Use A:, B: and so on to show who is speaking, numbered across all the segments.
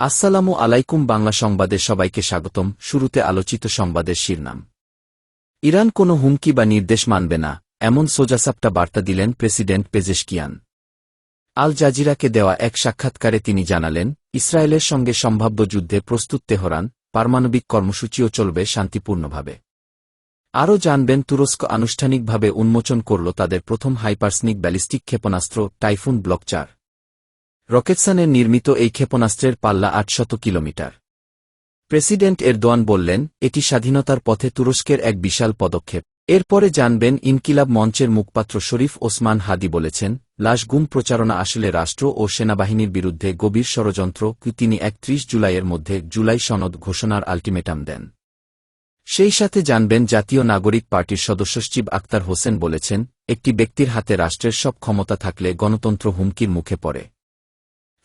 A: আসসালামু আলাইকুম বাংলা সংবাদে সবাইকে স্বাগতম। শুরুতে আলোচিত সংবাদের শিরনাম। ইরান কোনো হুমকি বা নির্দেশ মানবে না, এমন সোজাসাপটা বার্তা দিলেন প্রেসিডেন্ট পেজেশকিয়ান। আল জাজিরাকে দেওয়া এক সাক্ষাৎকারে তিনি জানালেন, ইসরায়েলের সঙ্গে সম্ভাব্য যুদ্ধে প্রস্তুত তেহরান, পারমাণবিক কর্মসূচিও চলবে শান্তিপূর্ণভাবে। আরও জানবেন, তুরস্ক আনুষ্ঠানিকভাবে উন্মোচন করল তাদের প্রথম হাইপারসনিক ব্যালিস্টিক ক্ষেপণাস্ত্র টাইফুন ব্লক চার রকেটসানের নির্মিত এই ক্ষেপণাস্ত্রের পাল্লা আটশত কিলোমিটার। প্রেসিডেন্ট এরদোয়ান বললেন, এটি স্বাধীনতার পথে তুরস্কের এক বিশাল পদক্ষেপ। এরপরে জানবেন ইনকিলাব মঞ্চের মুখপাত্র শরীফ ওসমান হাদি বলেছেন, লাশ গুম প্রচারণা আসলে রাষ্ট্র ও সেনাবাহিনীর বিরুদ্ধে গভীর ষড়যন্ত্র তিনি একত্রিশ জুলাইয়ের মধ্যে জুলাই সনদ ঘোষণার আলটিমেটাম দেন। সেই সাথে জানবেন জাতীয় নাগরিক পার্টির সদস্য সচিব আক্তার হোসেন বলেছেন, একটি ব্যক্তির হাতে রাষ্ট্রের সব ক্ষমতা থাকলে গণতন্ত্র হুমকির মুখে পড়ে।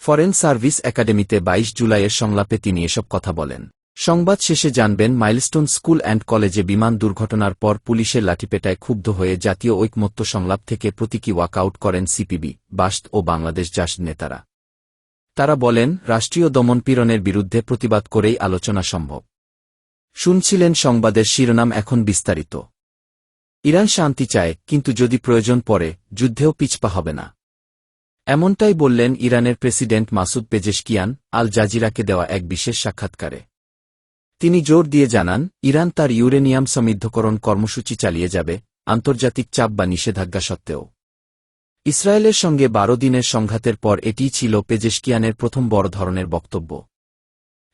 A: ফরেন সার্ভিস একাডেমিতে ২২ জুলাইয়ের সংলাপে তিনি এসব কথা বলেন। সংবাদ শেষে জানবেন, মাইলস্টোন স্কুল অ্যান্ড কলেজে বিমান দুর্ঘটনার পর পুলিশের লাঠিপেটায় ক্ষুব্ধ হয়ে জাতীয় ঐকমত্য সংলাপ থেকে প্রতীকী ওয়াকআউট করেন সিপিবি বাস্ত ও বাংলাদেশ জাস নেতারা। তারা বলেন, রাষ্ট্রীয় দমনপীড়নের বিরুদ্ধে প্রতিবাদ করেই আলোচনা সম্ভব। শুনছিলেন সংবাদের শিরোনাম এখন বিস্তারিত। ইরান শান্তি চায়, কিন্তু যদি প্রয়োজন পড়ে, যুদ্ধেও পিছপা হবে না। এমনটাই বললেন ইরানের প্রেসিডেন্ট মাসুদ পেজেশকিয়ান আল জাজিরাকে দেওয়া এক বিশেষ সাক্ষাৎকারে। তিনি জোর দিয়ে জানান, ইরান তার ইউরেনিয়াম সমৃদ্ধকরণ কর্মসূচি চালিয়ে যাবে, আন্তর্জাতিক চাপ বা নিষেধাজ্ঞা সত্ত্বেও। ইসরায়েলের সঙ্গে বারো দিনের সংঘাতের পর এটিই ছিল পেজেশকিয়ানের প্রথম বড় ধরনের বক্তব্য।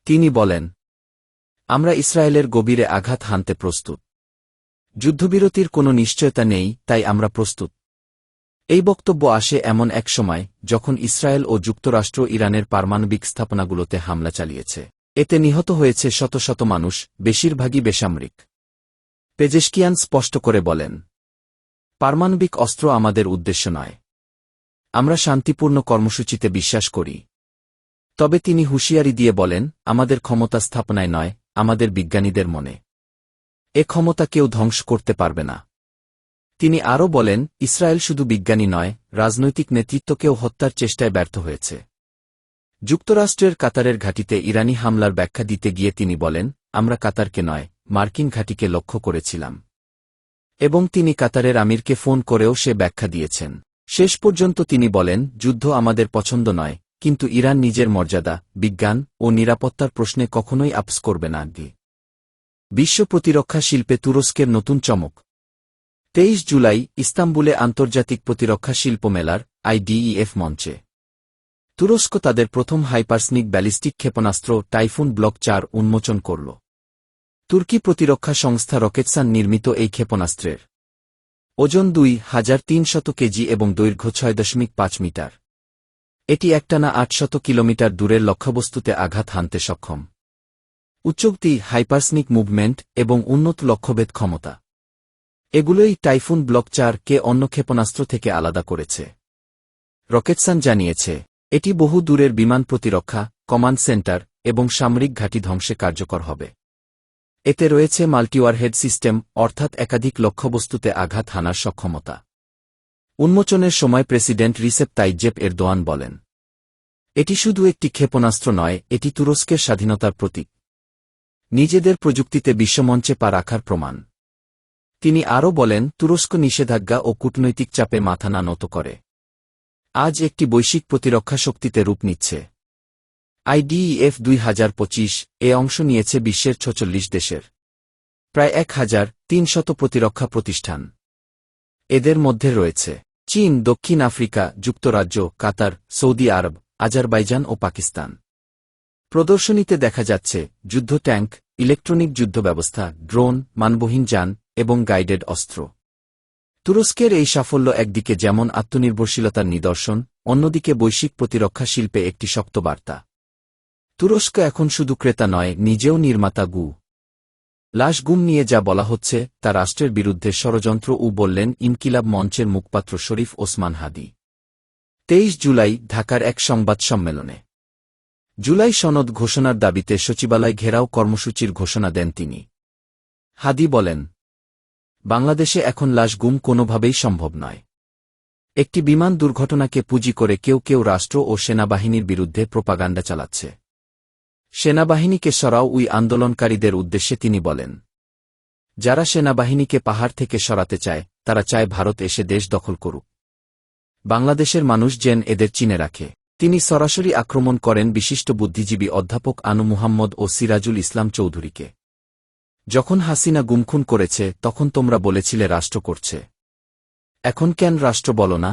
A: তিনি বলেন, আমরা ইসরায়েলের গভীরে আঘাত হানতে প্রস্তুত। যুদ্ধবিরতির কোনো নিশ্চয়তা নেই, তাই আমরা প্রস্তুত। এই বক্তব্য আসে এমন এক সময়, যখন ইসরায়েল ও যুক্তরাষ্ট্র ইরানের পারমাণবিক স্থাপনাগুলোতে হামলা চালিয়েছে। এতে নিহত হয়েছে শত শত মানুষ, বেশিরভাগই বেসামরিক। পেজেশকিয়ান স্পষ্ট করে বলেন, পারমাণবিক অস্ত্র আমাদের উদ্দেশ্য নয়। আমরা শান্তিপূর্ণ কর্মসূচিতে বিশ্বাস করি। তবে তিনি হুঁশিয়ারি দিয়ে বলেন, আমাদের ক্ষমতা স্থাপনায় নয়, আমাদের বিজ্ঞানীদের মনে। এ ক্ষমতা কেউ ধ্বংস করতে পারবে না। তিনি আরও বলেন, ইসরায়েল শুধু বিজ্ঞানী নয়, রাজনৈতিক নেতৃত্বকেও হত্যার চেষ্টায় ব্যর্থ হয়েছে। যুক্তরাষ্ট্রের কাতারের ঘাটিতে ইরানি হামলার ব্যাখ্যা দিতে গিয়ে তিনি বলেন, আমরা কাতারকে নয়, মার্কিন ঘাটিকে লক্ষ্য করেছিলাম। এবং তিনি কাতারের আমিরকে ফোন করেও সে ব্যাখ্যা দিয়েছেন। শেষ পর্যন্ত তিনি বলেন, যুদ্ধ আমাদের পছন্দ নয়, কিন্তু ইরান নিজের মর্যাদা, বিজ্ঞান ও নিরাপত্তার প্রশ্নে কখনোই আপস করবে না বিশ্ব প্রতিরক্ষা শিল্পে তুরস্কের নতুন চমক। তেইশ জুলাই, ইস্তাম্বুলে আন্তর্জাতিক প্রতিরক্ষা শিল্প মেলার আইডিইএফ মঞ্চে। তুরস্ক তাদের প্রথম হাইপারসনিক ব্যালিস্টিক ক্ষেপণাস্ত্র টাইফুন ব্লক চার উন্মোচন করল। তুর্কি প্রতিরক্ষা সংস্থা রকেটসান নির্মিত এই ক্ষেপণাস্ত্রের ওজন দুই হাজার তিনশত কেজি এবং দৈর্ঘ্য ছয় দশমিক পাঁচ মিটার। এটি একটানা আটশত কিলোমিটার দূরের লক্ষ্যবস্তুতে আঘাত হানতে সক্ষম। উচ্চক্তি হাইপারসনিক মুভমেন্ট এবং উন্নত লক্ষ্যভেদ ক্ষমতা। এগুলোই টাইফুন ব্লক চার কে অন্য ক্ষেপণাস্ত্র থেকে আলাদা করেছে। রকেটসান জানিয়েছে, এটি বহু দূরের বিমান প্রতিরক্ষা, কমান্ড সেন্টার এবং সামরিক ঘাঁটি ধ্বংসে কার্যকর হবে। এতে রয়েছে মাল্টিওয়ারহেড সিস্টেম, অর্থাৎ একাধিক লক্ষ্যবস্তুতে আঘাত হানার সক্ষমতা। উন্মোচনের সময় প্রেসিডেন্ট রিসেপ তাইজেপ এরদোয়ান বলেন, এটি শুধু একটি ক্ষেপণাস্ত্র নয়, এটি তুরস্কের স্বাধীনতার প্রতীক। নিজেদের প্রযুক্তিতে বিশ্বমঞ্চে পা রাখার প্রমাণ। তিনি আরও বলেন, তুরস্ক নিষেধাজ্ঞা ও কূটনৈতিক চাপে মাথা না নত করে। আজ একটি বৈশ্বিক প্রতিরক্ষা শক্তিতে রূপ নিচ্ছে। আইডিইএফ দুই হাজার পঁচিশ এ অংশ নিয়েছে বিশ্বের ছচল্লিশ দেশের। প্রায় এক হাজার তিনশত প্রতিরক্ষা প্রতিষ্ঠান। এদের মধ্যে রয়েছে চীন, দক্ষিণ আফ্রিকা, যুক্তরাজ্য, কাতার, সৌদি আরব, আজারবাইজান ও পাকিস্তান। প্রদর্শনীতে দেখা যাচ্ছে, যুদ্ধ ট্যাঙ্ক, ইলেকট্রনিক যুদ্ধ ব্যবস্থা, ড্রোন, মানবহীন যান এবং গাইডেড অস্ত্র। তুরস্কের এই সাফল্য একদিকে যেমন আত্মনির্ভরশীলতার নিদর্শন, অন্যদিকে বৈশ্বিক প্রতিরক্ষা শিল্পে একটি শক্ত বার্তা। তুরস্ক এখন শুধু ক্রেতা নয়, নিজেও নির্মাতা গু। লাশ গুম নিয়ে যা বলা হচ্ছে, তা রাষ্ট্রের বিরুদ্ধে ষড়যন্ত্র উ বললেন ইনকিলাব মঞ্চের মুখপাত্র শরীফ ওসমান হাদি। তেইশ জুলাই, ঢাকার এক সংবাদ সম্মেলনে। জুলাই সনদ ঘোষণার দাবিতে সচিবালয় ঘেরাও কর্মসূচির ঘোষণা দেন তিনি। হাদি বলেন বাংলাদেশে এখন লাশ গুম কোনোভাবেই সম্ভব নয়। একটি বিমান দুর্ঘটনাকে পুঁজি করে কেউ কেউ রাষ্ট্র ও সেনাবাহিনীর বিরুদ্ধে প্রোপাগান্ডা চালাচ্ছে। সেনাবাহিনীকে সরাও উই আন্দোলনকারীদের উদ্দেশ্যে তিনি বলেন, যারা সেনাবাহিনীকে পাহাড় থেকে সরাতে চায়, তারা চায় ভারত এসে দেশ দখল করুক। বাংলাদেশের মানুষ যেন এদের চিনে রাখে। তিনি সরাসরি আক্রমণ করেন বিশিষ্ট বুদ্ধিজীবী অধ্যাপক আনু মুহাম্মদ ও সিরাজুল ইসলাম চৌধুরীকে। যখন হাসিনা গুমখুন করেছে, তখন তোমরা বলেছিলে রাষ্ট্র করছে। এখন কেন রাষ্ট্র বলো না?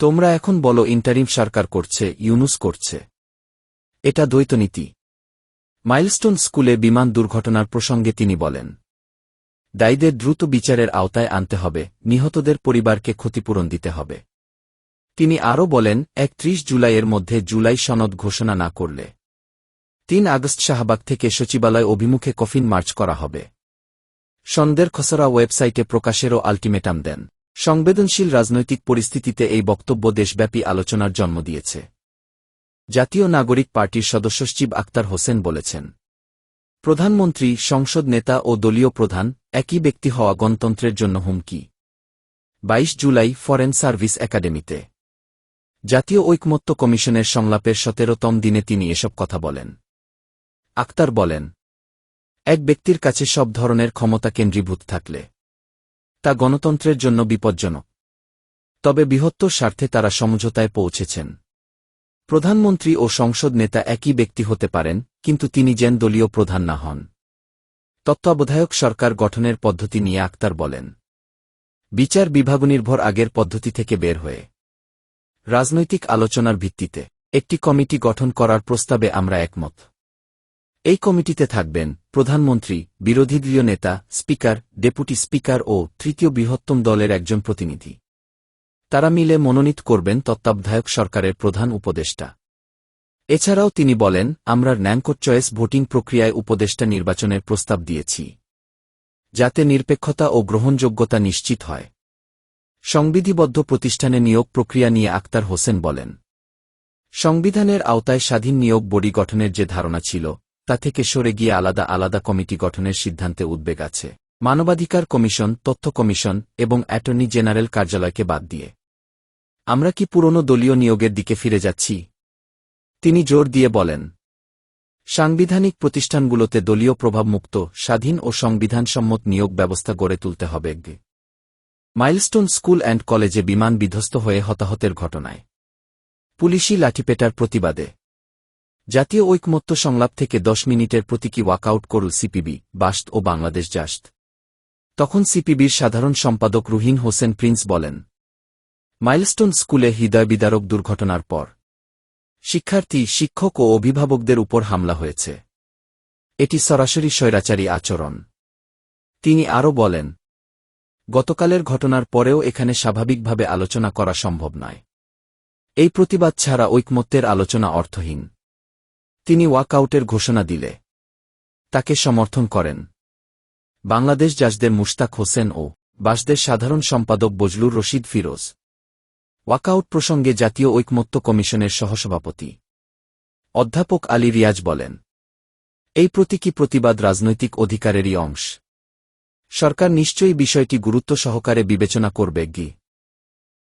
A: তোমরা এখন বলো ইন্টারিম সরকার করছে, ইউনুস করছে। এটা দ্বৈতনীতি মাইলস্টোন স্কুলে বিমান দুর্ঘটনার প্রসঙ্গে তিনি বলেন, দায়ীদের দ্রুত বিচারের আওতায় আনতে হবে, নিহতদের পরিবারকে ক্ষতিপূরণ দিতে হবে। তিনি আরও বলেন, একত্রিশ জুলাইয়ের মধ্যে জুলাই সনদ ঘোষণা না করলে তিন আগস্ট শাহবাগ থেকে সচিবালয় অভিমুখে কফিন মার্চ করা হবে। সন্দের খসড়া ওয়েবসাইটে প্রকাশেরও আলটিমেটাম দেন। সংবেদনশীল রাজনৈতিক পরিস্থিতিতে এই বক্তব্য দেশব্যাপী আলোচনার জন্ম দিয়েছে। জাতীয় নাগরিক পার্টির সদস্য শিব আক্তার হোসেন বলেছেন, প্রধানমন্ত্রী, সংসদ নেতা ও দলীয় প্রধান একই ব্যক্তি হওয়া গণতন্ত্রের জন্য হুমকি। বাইশ জুলাই ফরেন সার্ভিস একাডেমিতে। জাতীয় ঐকমত্য কমিশনের সংলাপের সতেরোতম দিনে তিনি এসব কথা বলেন। আক্তার বলেন, এক ব্যক্তির কাছে সব ধরনের ক্ষমতা কেন্দ্রীভূত থাকলে তা গণতন্ত্রের জন্য বিপজ্জনক। তবে বৃহত্তর স্বার্থে তারা সমঝোতায় পৌঁছেছেন। প্রধানমন্ত্রী ও সংসদ নেতা একই ব্যক্তি হতে পারেন, কিন্তু তিনি যেন দলীয় প্রধান না হন। তত্ত্বাবধায়ক সরকার গঠনের পদ্ধতি নিয়ে আক্তার বলেন, বিচার বিভাগনির্ভর আগের পদ্ধতি থেকে বের হয়ে রাজনৈতিক আলোচনার ভিত্তিতে একটি কমিটি গঠন করার প্রস্তাবে আমরা একমত। এই কমিটিতে থাকবেন প্রধানমন্ত্রী, বিরোধী দলীয় নেতা, স্পিকার, ডেপুটি স্পিকার ও তৃতীয় বৃহত্তম দলের একজন প্রতিনিধি। তারা মিলে মনোনীত করবেন তত্ত্বাবধায়ক সরকারের প্রধান উপদেষ্টা। এছাড়াও তিনি বলেন, আমরা ন্যাঙ্কো চয়েস ভোটিং প্রক্রিয়ায় উপদেষ্টা নির্বাচনের প্রস্তাব দিয়েছি, যাতে নিরপেক্ষতা ও গ্রহণযোগ্যতা নিশ্চিত হয়। সংবিধিবদ্ধ প্রতিষ্ঠানে নিয়োগ প্রক্রিয়া নিয়ে আক্তার হোসেন বলেন, সংবিধানের আওতায় স্বাধীন নিয়োগ বডি গঠনের যে ধারণা ছিল তা থেকে সরে গিয়ে আলাদা আলাদা কমিটি গঠনের সিদ্ধান্তে উদ্বেগ আছে। মানবাধিকার কমিশন, তথ্য কমিশন এবং অ্যাটর্নি জেনারেল কার্যালয়কে বাদ দিয়ে। আমরা কি পুরনো দলীয় নিয়োগের দিকে ফিরে যাচ্ছি? তিনি জোর দিয়ে বলেন, সাংবিধানিক প্রতিষ্ঠানগুলোতে দলীয় প্রভাবমুক্ত, স্বাধীন ও সংবিধানসম্মত নিয়োগ ব্যবস্থা গড়ে তুলতে হবে। মাইলস্টোন স্কুল অ্যান্ড কলেজে বিমান বিধ্বস্ত হয়ে হতাহতের ঘটনায়। পুলিশি লাঠিপেটার প্রতিবাদে। জাতীয় ঐকমত্য সংলাপ থেকে দশ মিনিটের প্রতীকী ওয়াকআউট করল সিপিবি বাস্ট ও বাংলাদেশ জাস্ট তখন সিপিবির সাধারণ সম্পাদক রুহিন হোসেন প্রিন্স বলেন, মাইলস্টোন স্কুলে হৃদয় বিদারক দুর্ঘটনার পর শিক্ষার্থী, শিক্ষক ও অভিভাবকদের উপর হামলা হয়েছে। এটি সরাসরি স্বৈরাচারী আচরণ। তিনি আরও বলেন, গতকালের ঘটনার পরেও এখানে স্বাভাবিকভাবে আলোচনা করা সম্ভব নয়। এই প্রতিবাদ ছাড়া ঐকমত্যের আলোচনা অর্থহীন। তিনি ওয়াকআউটের ঘোষণা দিলে। তাকে সমর্থন করেন। বাংলাদেশ জাজদের মুশতাক হোসেন ও বাসদের সাধারণ সম্পাদক বজলুর রশিদ ফিরোজ। ওয়াকআউট প্রসঙ্গে জাতীয় ঐকমত্য কমিশনের সহসভাপতি। অধ্যাপক আলী রিয়াজ বলেন, এই প্রতীকী প্রতিবাদ রাজনৈতিক অধিকারেরই অংশ। সরকার নিশ্চয়ই বিষয়টি গুরুত্ব সহকারে বিবেচনা করবে গি।